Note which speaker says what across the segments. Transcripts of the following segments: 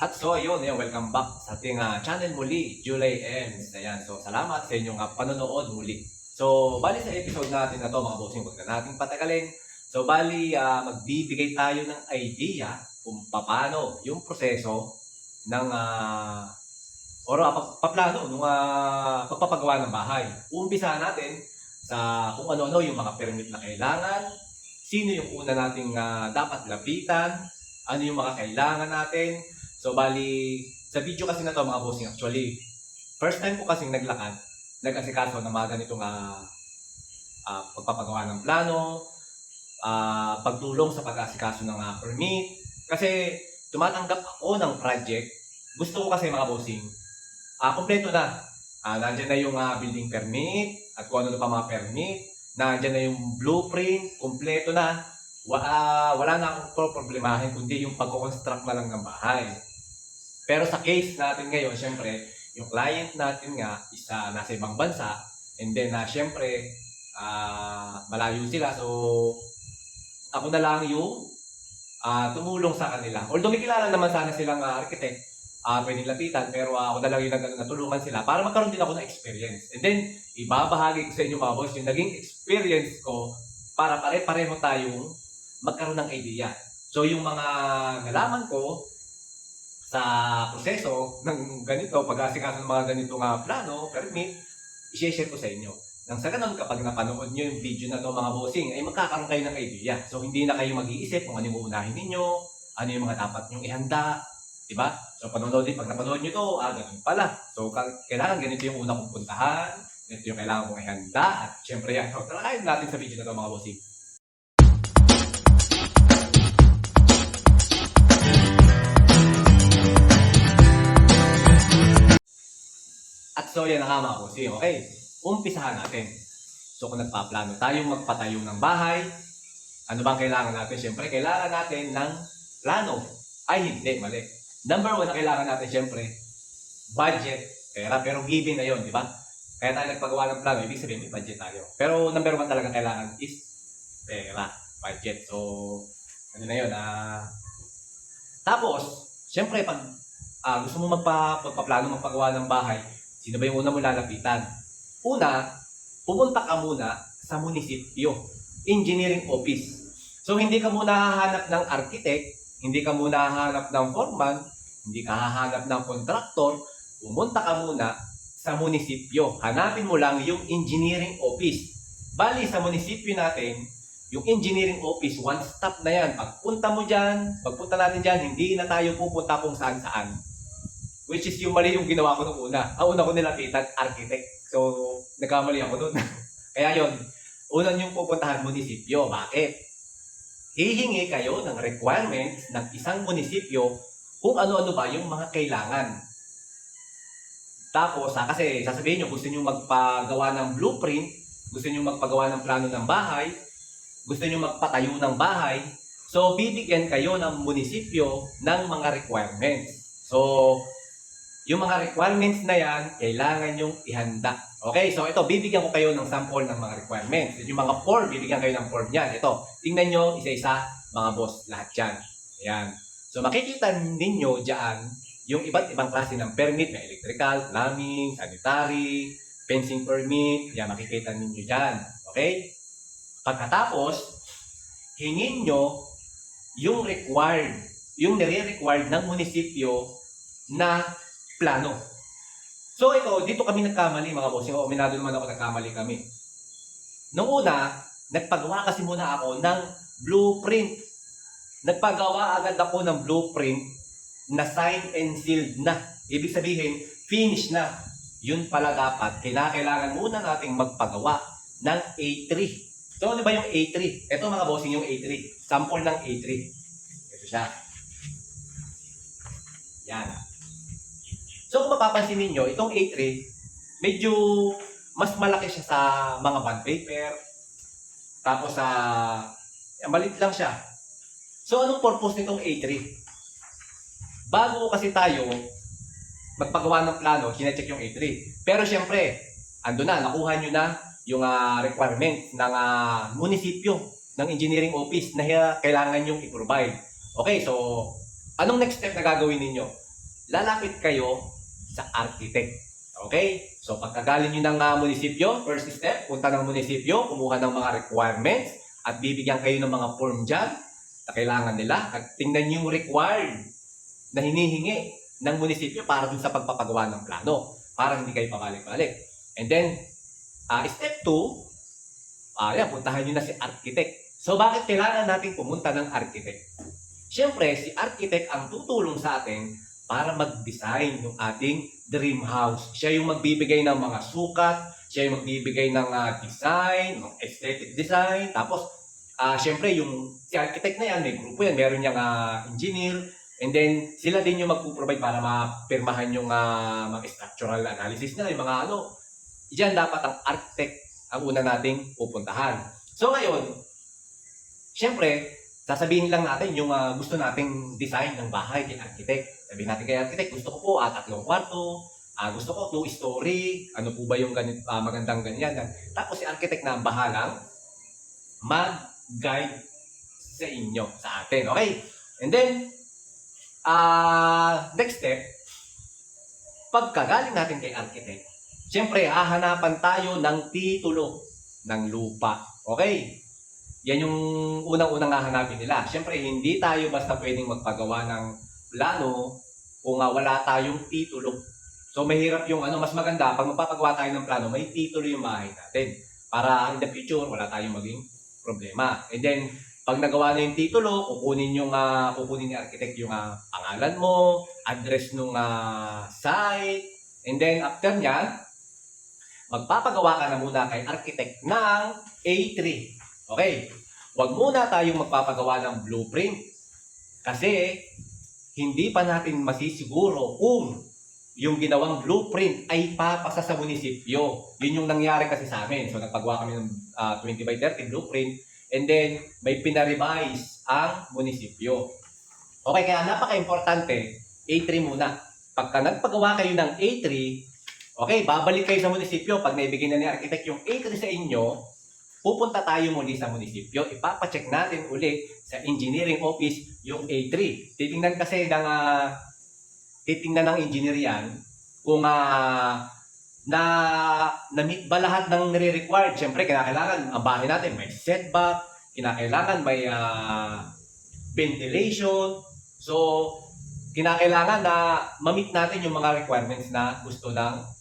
Speaker 1: At so, ayun, ayun, welcome back sa ating ah, channel muli, July Ends. Ayan, so salamat sa inyong ah, panonood muli. So, bali sa episode natin na to, mga bossing, huwag na nating patagalin. So, bali, ah, magbibigay tayo ng idea kung paano yung proseso ng uh, or pa- paplano ng ah, pagpapagawa ng bahay. Umpisa natin sa kung ano-ano yung mga permit na kailangan, sino yung una nating ah, dapat lapitan, ano yung mga kailangan natin. So, bali, sa video kasi na to mga bossing, actually, first time ko kasing naglakad, nag-asikaso ng mga ganitong ah, ah, pagpapagawa ng plano, ah, pagtulong sa pag-asikaso ng ah, permit. Kasi, tumatanggap ako ng project. Gusto ko kasi mga bossing, ah, kompleto na. Ah, nandyan na yung ah, building permit, at kung ano pa mga permit. Nandyan na yung blueprint, kompleto na. Wa, ah, wala na akong problemahin kundi yung pagko-construct na lang ng bahay. Pero sa case natin ngayon, syempre, yung client natin nga isa nasa ibang bansa and then na syempre ah, malayo sila so ako na lang yung ah, tumulong sa kanila. Although may kilala naman sana silang uh, architect, ah pwedeng lapitan, pero ah, ako na lang yung nag- natulungan sila para magkaroon din ako ng experience. And then, ibabahagi ko sa inyo mga boss yung naging experience ko para pare-pareho tayong magkaroon ng idea. So, yung mga nalaman ko sa proseso ng ganito, pag-asikaso ng mga ganito nga plano, permit, i-share ko sa inyo. Nang sa ganun, kapag napanood nyo yung video na to mga bossing, ay magkakaroon kayo ng idea. So, hindi na kayo mag-iisip kung ano yung uunahin ninyo, ano yung mga dapat nyong ihanda, di ba? So, panonood din, pag napanood nyo to, ah, ganun pala. So, ka- kailangan ganito yung una kong puntahan, ganito yung kailangan kong ihanda, at syempre yan. So, talakayin natin sa video na to mga bossing. At so, yan ang mga bossing. Okay, umpisahan natin. So, kung nagpaplano tayong magpatayo ng bahay, ano bang kailangan natin? Siyempre, kailangan natin ng plano. Ay, hindi, mali. Number one na kailangan natin, siyempre, budget, pera. Pero given na yon di ba? Kaya tayo nagpagawa ng plano, ibig sabihin may budget tayo. Pero number one talaga kailangan is pera, budget. So, ano na yun, ah... tapos, siyempre, pag ah, gusto mo magpa, magpaplano, magpagawa ng bahay, sino ba yung una mo lalapitan? Una, pumunta ka muna sa munisipyo, engineering office. So, hindi ka muna hahanap ng architect, hindi ka muna hahanap ng foreman, hindi ka hahanap ng contractor, pumunta ka muna sa munisipyo. Hanapin mo lang yung engineering office. Bali, sa munisipyo natin, yung engineering office, one stop na yan. Pagpunta mo dyan, pagpunta natin dyan, hindi na tayo pupunta kung saan-saan. Which is yung mali yung ginawa ko nung una. Ang una ko nilapitan, architect. So, nagkamali ako dun. Kaya yon unang yung pupuntahan munisipyo. Bakit? Hihingi kayo ng requirements ng isang munisipyo kung ano-ano ba yung mga kailangan. Tapos, ah, kasi sasabihin nyo, gusto nyo magpagawa ng blueprint, gusto nyo magpagawa ng plano ng bahay, gusto nyo magpatayo ng bahay, so bibigyan kayo ng munisipyo ng mga requirements. So, yung mga requirements na yan, kailangan yung ihanda. Okay, so ito, bibigyan ko kayo ng sample ng mga requirements. Yung mga form, bibigyan kayo ng form yan. Ito, tingnan nyo, isa-isa, mga boss, lahat yan. Ayan. So, makikita ninyo dyan, yung iba't ibang klase ng permit, may electrical, plumbing, sanitary, fencing permit, yan, makikita ninyo dyan. Okay? Pagkatapos, hingin nyo yung required, yung nire-required ng munisipyo na plano. So ito, dito kami nagkamali mga boss. O, minado naman ako nagkamali kami. Noong una, nagpagawa kasi muna ako ng blueprint. Nagpagawa agad ako ng blueprint na signed and sealed na. Ibig sabihin, finish na. Yun pala dapat, kinakailangan muna nating magpagawa ng A3. So, ano ba yung A3? Ito mga bossing yung A3. Sample ng A3. Ito siya. Yan. So, kung mapapansin ninyo, itong A3, medyo mas malaki siya sa mga bond paper. Tapos sa, yan, maliit lang siya. So, anong purpose nitong A3? Bago kasi tayo magpagawa ng plano, chinecheck yung A3. Pero syempre, ando na, nakuha nyo na yung ah, requirements ng ah, munisipyo, ng engineering office na kailangan yung i-provide. Okay, so, anong next step na gagawin ninyo? lalapit kayo sa architect. Okay? So pagkagaling nyo ng ah, munisipyo, first step, punta ng munisipyo, kumuha ng mga requirements, at bibigyan kayo ng mga form dyan na kailangan nila. At tingnan yung required na hinihingi ng munisipyo para dun sa pagpapagawa ng plano. Para hindi kayo pabalik-balik. And then, ah, step 2, ah, yan, puntahan nyo na si architect. So bakit kailangan natin pumunta ng architect? Siyempre, si architect ang tutulong sa atin para mag-design ng ating dream house. Siya yung magbibigay ng mga sukat, siya yung magbibigay ng ah, design, ng aesthetic design, tapos ah siyempre yung si architect na yan, may grupo yan, meron niyang ah, engineer, and then sila din yung magpo-provide para mapirmahan yung ah, mga structural analysis nila, yung mga ano. Diyan dapat ang architect ang una nating pupuntahan. So ngayon, siyempre, sasabihin lang natin yung ah, gusto nating design ng bahay kay architect. Sabihin natin kay architect, gusto ko po at tatlong kwarto, ah gusto ko two story, ano po ba yung ganit, ah, magandang ganyan. Tapos si architect na ang bahalang mag-guide sa inyo, sa atin. Okay? And then, ah next step, pagkagaling natin kay architect, siyempre, hahanapan tayo ng titulo ng lupa. Okay? Yan yung unang-unang hahanapin nila. Siyempre, hindi tayo basta pwedeng magpagawa ng plano kung ah, wala tayong titulo. So, mahirap yung ano, mas maganda, pag magpapagawa tayo ng plano, may titulo yung bahay natin. Para in the future, wala tayong maging problema. And then, pag nagawa na yung titulo, kukunin yung ah, kukunin ni architect yung ah, pangalan mo, address nung ah, site, and then after niyan, magpapagawa ka na muna kay architect ng A3. Okay? Huwag muna tayong magpapagawa ng blueprint. Kasi hindi pa natin masisiguro kung yung ginawang blueprint ay papasa sa munisipyo. Yun yung nangyari kasi sa amin. So nagpagawa kami ng ah, 20 by 30 blueprint and then may pinarevise ang munisipyo. Okay, kaya napaka-importante, A3 muna. Pagka nagpagawa kayo ng A3, okay, babalik kayo sa munisipyo. Pag naibigay na ni architect yung A3 sa inyo, pupunta tayo muli sa munisipyo. Ipapacheck natin uli sa engineering office yung A3. Titingnan kasi ng ah, titingnan ng engineer yan kung ah, na na-meet ba lahat ng nire-required. Siyempre, kinakailangan ang bahay natin may setback, kinakailangan may ah, ventilation. So, kinakailangan na ma-meet natin yung mga requirements na gusto ng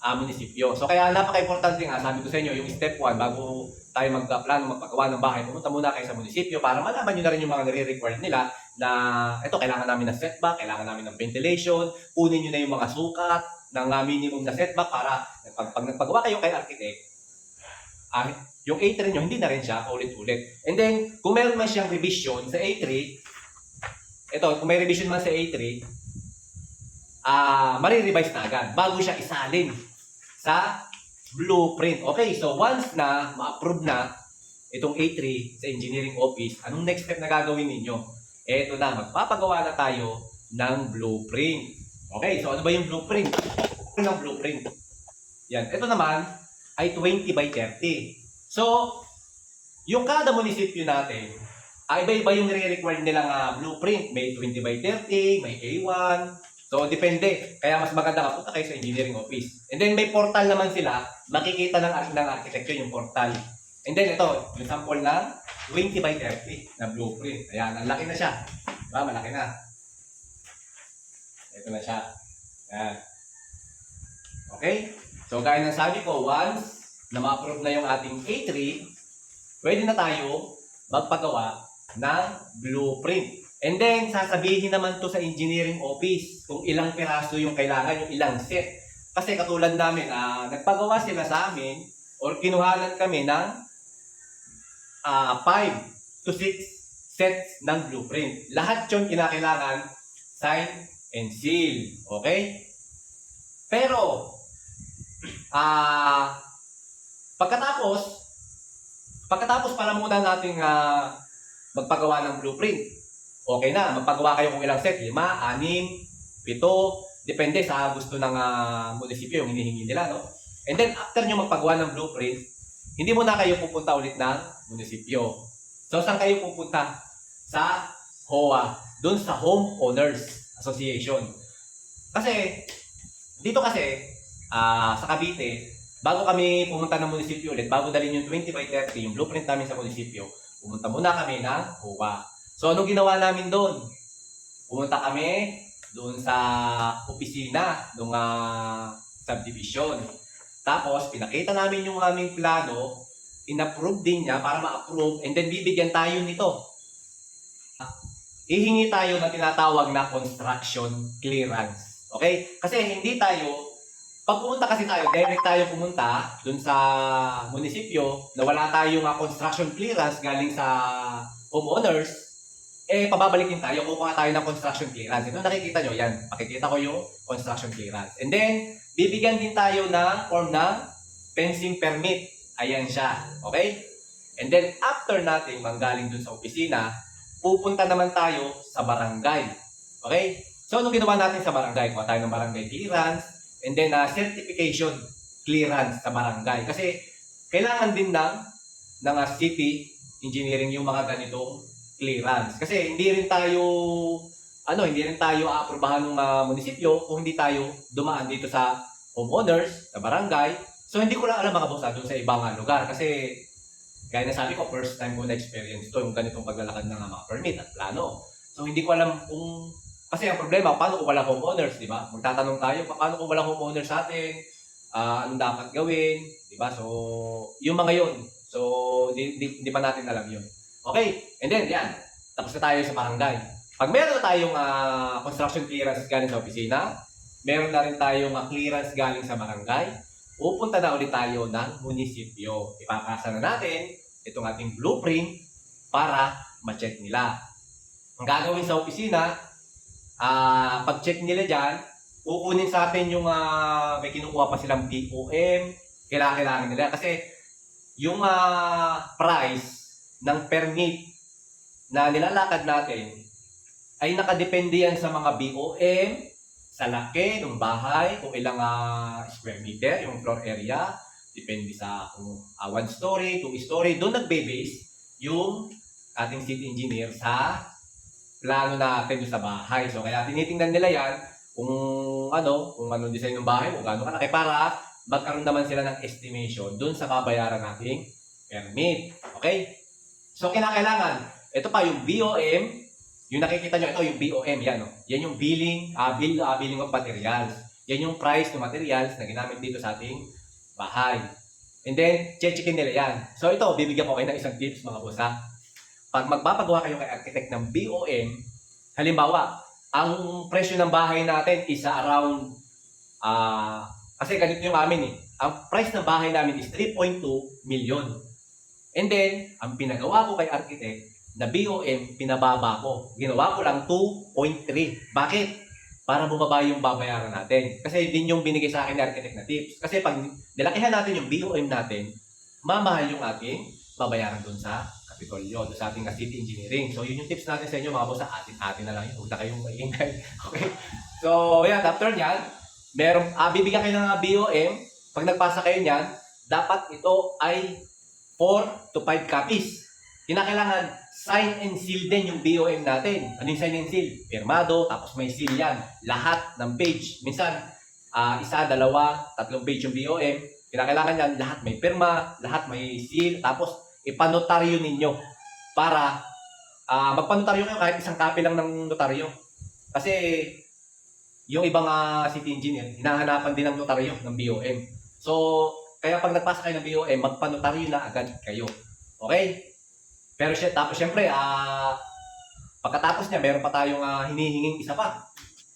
Speaker 1: ah, munisipyo. So, kaya napaka-importante nga, sabi ko sa inyo, yung step 1, bago tayo magplano magpagawa ng bahay, pumunta muna kayo sa munisipyo para malaman nyo na rin yung mga nire-required nila na ito, kailangan namin ng setback, kailangan namin ng ventilation, kunin nyo na yung mga sukat ng ah, minimum na setback para pag, pag nagpagawa kayo kay architect, ah, yung A3 nyo, hindi na rin siya ulit-ulit. And then, kung meron man siyang revision sa A3, ito, kung may revision man sa A3, ah, marirevise na agad bago siya isalin sa blueprint. Okay, so once na ma-approve na itong A3 sa engineering office, anong next step na gagawin ninyo? Eto na, magpapagawa na tayo ng blueprint. Okay, so ano ba yung blueprint? Ano ng blueprint? Yan, ito naman ay 20 by 30. So, yung kada munisipyo natin, ay iba-iba yung nire-require nilang ah, blueprint. May 20 by 30, may A1, So, depende. Kaya mas maganda ka punta kayo sa engineering office. And then, may portal naman sila. Makikita ng, ng architecture yung portal. And then, ito, yung sample ng 20 by 30 na blueprint. Ayan, ang laki na siya. Diba? Malaki na. Ito na siya. Ayan. Okay? So, gaya ng sabi ko, once na ma-approve na yung ating A3, pwede na tayo magpagawa ng blueprint. And then, sasabihin naman to sa engineering office kung ilang piraso yung kailangan, yung ilang set. Kasi katulad namin, ah, nagpagawa sila sa amin or kinuhanan kami ng ah 5 to 6 sets ng blueprint. Lahat yun kinakailangan sign and seal. Okay? Pero, ah pagkatapos, pagkatapos pala muna nating ah, magpagawa ng blueprint, okay na, magpagawa kayo kung ilang set, lima, anim, pito, depende sa gusto ng ah, munisipyo yung hinihingi nila, no? And then, after nyo magpagawa ng blueprint, hindi mo na kayo pupunta ulit ng munisipyo. So, saan kayo pupunta? Sa HOA, dun sa Homeowners Association. Kasi, dito kasi, ah, sa Cavite, bago kami pumunta ng munisipyo ulit, bago dalhin yung 20 by 30, yung blueprint namin sa munisipyo, pumunta muna kami ng HOA. So, anong ginawa namin doon? Pumunta kami doon sa opisina ng ah, subdivision. Tapos, pinakita namin yung aming plano, in-approve din niya para ma-approve, and then bibigyan tayo nito. Ihingi tayo na tinatawag na construction clearance. Okay? Kasi hindi tayo, pag pumunta kasi tayo, direct tayo pumunta dun sa munisipyo na wala tayong ah, construction clearance galing sa homeowners, eh, pababalikin tayo, kukuha tayo ng construction clearance. Ito nakikita nyo, yan. Makikita ko yung construction clearance. And then, bibigyan din tayo ng form ng fencing permit. Ayan siya. Okay? And then, after natin manggaling dun sa opisina, pupunta naman tayo sa barangay. Okay? So, anong ginawa natin sa barangay? Kuha tayo ng barangay clearance, and then uh, certification clearance sa barangay. Kasi, kailangan din ng, ng uh, city engineering yung mga ganitong clearance. Kasi hindi rin tayo ano, hindi rin tayo aaprubahan ng uh, munisipyo kung hindi tayo dumaan dito sa homeowners, sa barangay. So hindi ko lang alam mga boss ah, doon sa ibang uh, lugar kasi gaya na sabi ko, first time ko na-experience to yung ganitong paglalakad ng uh, mga permit at plano. So hindi ko alam kung kasi ang problema, paano kung wala homeowners, di ba? Magtatanong tayo, pa- paano kung wala homeowners sa atin? Ah, anong dapat gawin? Di ba? So, yung mga yun. So, di, di, di pa natin alam yun. Okay, and then, yan. Tapos na tayo sa barangay. Pag meron na tayong ah, construction clearance galing sa opisina, meron na rin tayong ah, clearance galing sa barangay, pupunta na ulit tayo ng munisipyo. Ipapasa na natin itong ating blueprint para ma-check nila. Ang gagawin sa opisina, ah pag-check nila dyan, kukunin sa atin yung ah, may kinukuha pa silang BOM, kailangan nila. Kasi yung ah, price ng permit na nilalakad natin ay nakadepende yan sa mga BOM, sa laki ng bahay, kung ilang ah, square meter, yung floor area, depende sa kung ah, one story, two story, doon nagbe-base yung ating city engineer sa plano natin sa bahay. So kaya tinitingnan nila yan kung ano, kung anong design ng bahay, kung gaano kalaki para magkaroon naman sila ng estimation doon sa babayaran nating permit. Okay? So, kinakailangan, ito pa yung BOM, yung nakikita nyo, ito yung BOM, yan, oh. yan yung billing, ah bill, ah, billing of materials. Yan yung price ng materials na ginamit dito sa ating bahay. And then, checkin nila yan. So, ito, bibigyan ko kayo ng isang tips, mga boss, ha? Pag magpapagawa kayo kay architect ng BOM, halimbawa, ang presyo ng bahay natin is around, ah, kasi ganito yung amin eh. Ang price ng bahay namin is 3.2 million. And then, ang pinagawa ko kay architect, na BOM, pinababa ko. Ginawa ko lang 2.3. Bakit? Para bumaba yung babayaran natin. Kasi din yung binigay sa akin ni architect na tips. Kasi pag nilakihan natin yung BOM natin, mamahal yung ating babayaran dun sa Kapitolyo, dun sa ating city engineering. So, yun yung tips natin sa inyo, mga boss, atin-atin na lang yun. Huwag na kayong maingay. Okay? So, yan, after nyan, meron, ah, bibigyan kayo ng BOM. Pag nagpasa kayo nyan, dapat ito ay 4 to 5 copies. Kinakailangan sign and seal din yung BOM natin. Ano yung sign and seal? Pirmado, tapos may seal yan. Lahat ng page. Minsan, ah, isa, dalawa, tatlong page yung BOM. Kinakailangan yan, lahat may pirma, lahat may seal, tapos ipanotaryo ninyo para ah, magpanotaryo kayo kahit isang copy lang ng notaryo. Kasi yung ibang ah, city engineer, hinahanapan din ng notaryo ng BOM. So, kaya pag nagpasa kayo ng BOM, magpanotaryo na agad kayo. Okay? Pero siya, tapos syempre, ah, pagkatapos niya, meron pa tayong ah, hinihinging isa pa.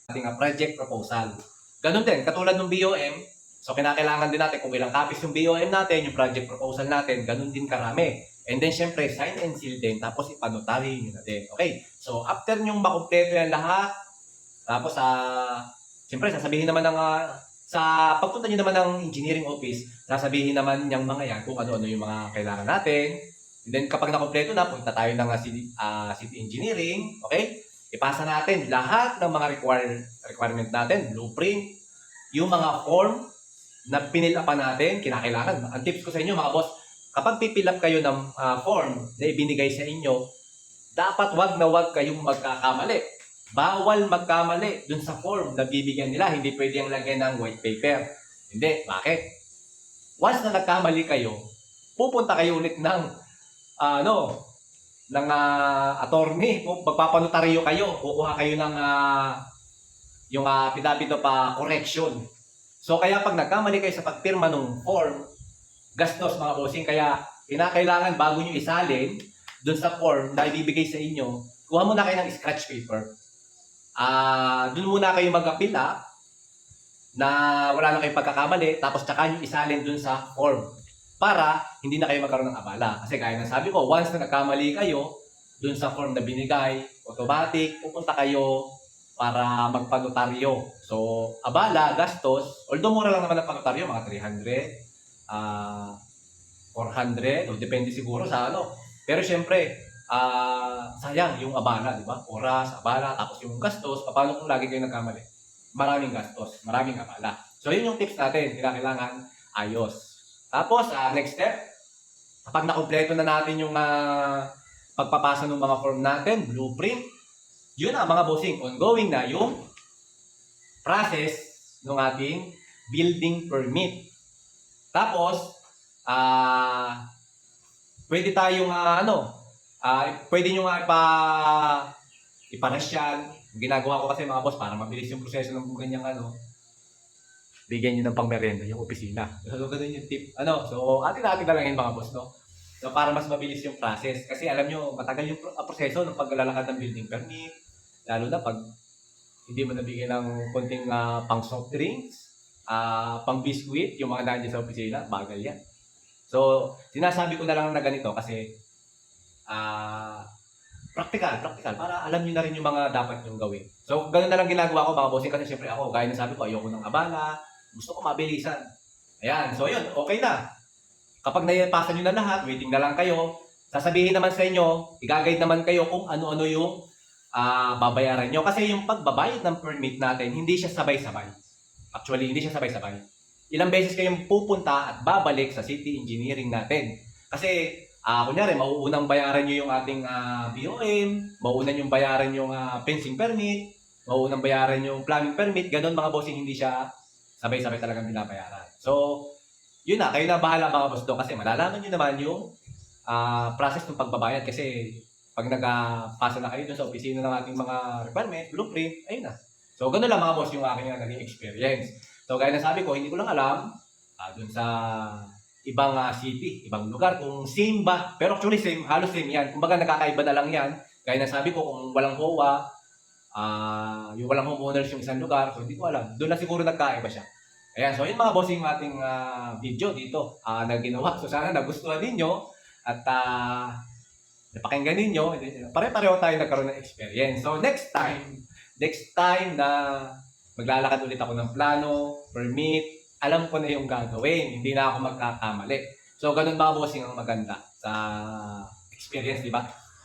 Speaker 1: Ating ah, project proposal. Ganun din, katulad ng BOM, so kinakailangan din natin kung ilang copies yung BOM natin, yung project proposal natin, ganun din karami. And then syempre, sign and seal din, tapos ipanotaryo nyo na din. Okay? So, after nyong makumpleto yan lahat, tapos, ah, syempre, sasabihin naman ng, ah, sa pagpunta nyo naman ng engineering office, sasabihin naman niyang mga yan kung ano-ano yung mga kailangan natin. And then kapag nakompleto na, punta tayo ng uh, city, ah, city engineering, okay? Ipasa natin lahat ng mga require, requirement natin, blueprint, yung mga form na pinil upan natin, kinakailangan. Ang tips ko sa inyo mga boss, kapag pipil kayo ng ah, form na ibinigay sa inyo, dapat wag na wag kayong magkakamali. bawal magkamali dun sa form na bibigyan nila. Hindi pwede yung lagyan ng white paper. Hindi. Bakit? Once na nagkamali kayo, pupunta kayo ulit ng ah, ano, ng ah, attorney. Magpapanotaryo kayo, kukuha kayo ng ah, yung uh, pinabito pa correction. So kaya pag nagkamali kayo sa pagpirma ng form, gastos mga bossing, kaya kinakailangan bago nyo isalin dun sa form na ibibigay sa inyo, kuha muna kayo ng scratch paper. Ah, dun muna kayo mag-apila na wala na kayong pagkakamali, tapos tsaka nyo isalin dun sa form para hindi na kayo magkaroon ng abala. Kasi gaya ng sabi ko, once na nagkamali kayo dun sa form na binigay, automatic, pupunta kayo para magpanotaryo. So, abala, gastos, although mura lang naman ang panotaryo, mga 300, ah 400, o depende siguro sa ano. Pero syempre, ah sayang yung abala, di ba? Oras, abala, tapos yung gastos, paano kung lagi kayo nagkamali? Maraming gastos, maraming abala. So, yun yung tips natin, kailangan ayos. Tapos, ah, next step, kapag nakompleto na natin yung ah, pagpapasa ng mga form natin, blueprint, yun na mga bossing, ongoing na yung process ng ating building permit. Tapos, ah pwede tayong ah, ano, ah pwede nyo nga ipa iparush yan. Ang Ginagawa ko kasi mga boss para mabilis yung proseso ng ganyang ano. Bigyan nyo ng pangmerenda yung opisina. So, ganun yung tip. Ano, so atin natin na lang yun mga boss, no? So, para mas mabilis yung process. Kasi alam nyo, matagal yung ah, proseso ng paglalakad ng building permit. Lalo na pag hindi mo nabigyan ng konting ah, pang soft drinks, ah, pang biscuit, yung mga nandiyan sa opisina, bagal yan. So, sinasabi ko na lang na ganito kasi ah practical, practical, para alam niyo na rin yung mga dapat niyong gawin. So, ganun na lang ginagawa ko mga bossing kasi syempre ako, gaya na sabi ko, ayoko ng abala, gusto ko mabilisan. Ayan, so yun, okay na. Kapag naipasa niyo na lahat, waiting na lang kayo, sasabihin naman sa inyo, i-guide naman kayo kung ano-ano yung ah babayaran nyo. Kasi yung pagbabayad ng permit natin, hindi siya sabay-sabay. Actually, hindi siya sabay-sabay. Ilang beses kayong pupunta at babalik sa city engineering natin. Kasi, ah kunyari, mauunang bayaran nyo yung ating ah, BOM, mauunang yung bayaran yung ah, fencing permit, mauunang bayaran yung plumbing permit, ganun mga bossing, hindi siya sabay-sabay talagang binabayaran. So, yun na, kayo na bahala mga boss doon kasi malalaman nyo naman yung ah, process ng pagbabayad kasi pag nagpasa na kayo doon sa opisina ng ating mga requirement, blueprint, ayun na. So, ganun lang mga boss yung aking uh, naging experience. So, gaya na sabi ko, hindi ko lang alam ah, doon sa ibang ah, city, ibang lugar, kung same ba. Pero actually, same, halos same yan. Kumbaga, nakakaiba na lang yan. Gaya na sabi ko, kung walang HOA, ah yung walang homeowners yung isang lugar, so hindi ko alam. Doon na siguro nagkaiba siya. Ayan, so yun mga bossing ating ah, video dito ah, na ginawa. So sana nagustuhan ninyo at ah, napakinggan ninyo. Pare-pareho tayo nagkaroon ng experience. So next time, next time na maglalakad ulit ako ng plano, permit, alam ko na yung gagawin. Hindi na ako magkakamali. So ganun mga bossing ang maganda sa experience, di ba?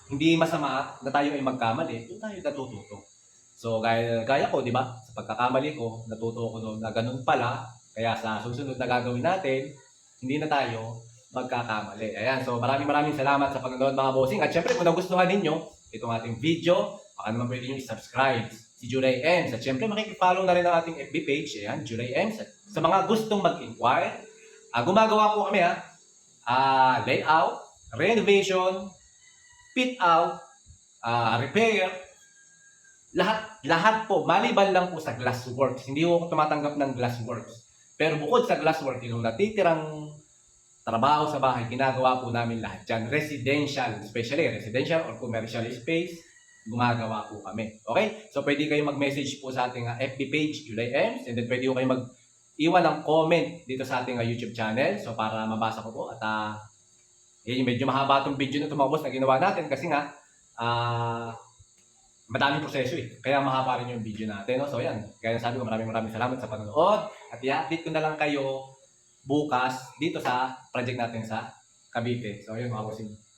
Speaker 1: Hindi masama na tayo ay magkamali, doon tayo natututo. So gaya, gaya ko, di ba? Sa pagkakamali ko, natuto ko doon na ganun pala. Kaya sa susunod na gagawin natin, hindi na tayo magkakamali. Ayan, so maraming maraming salamat sa panonood mga bossing. At syempre, kung nagustuhan ninyo itong ating video, baka naman pwede nyo i-subscribe si July Ems. At syempre, makikipollow na rin ang ating FB page. Ayan, July Ems. At sa mga gustong mag-inquire, ah, gumagawa po kami ha. Ah, layout, renovation, fit out, ah, repair, lahat lahat po maliban lang po sa glassworks. Hindi ko tumatanggap ng glassworks. Pero bukod sa glasswork, yung natitirang trabaho sa bahay, ginagawa po namin lahat dyan. Residential, especially residential or commercial space, gumagawa po kami. Okay? So, pwede kayo mag-message po sa ating uh, FB page, July Ems, and then pwede ko kayo mag-iwan ng comment dito sa ating uh, YouTube channel. So, para mabasa ko po. At, uh, yun, medyo mahaba itong video na tumabos na ginawa natin kasi nga, ah, madaming proseso eh. Kaya mahaba rin yung video natin. No? So, yan. Kaya sabi ko, maraming maraming salamat sa panonood. At i-update ko na lang kayo bukas dito sa project natin sa Cavite. So, yun mga bossing.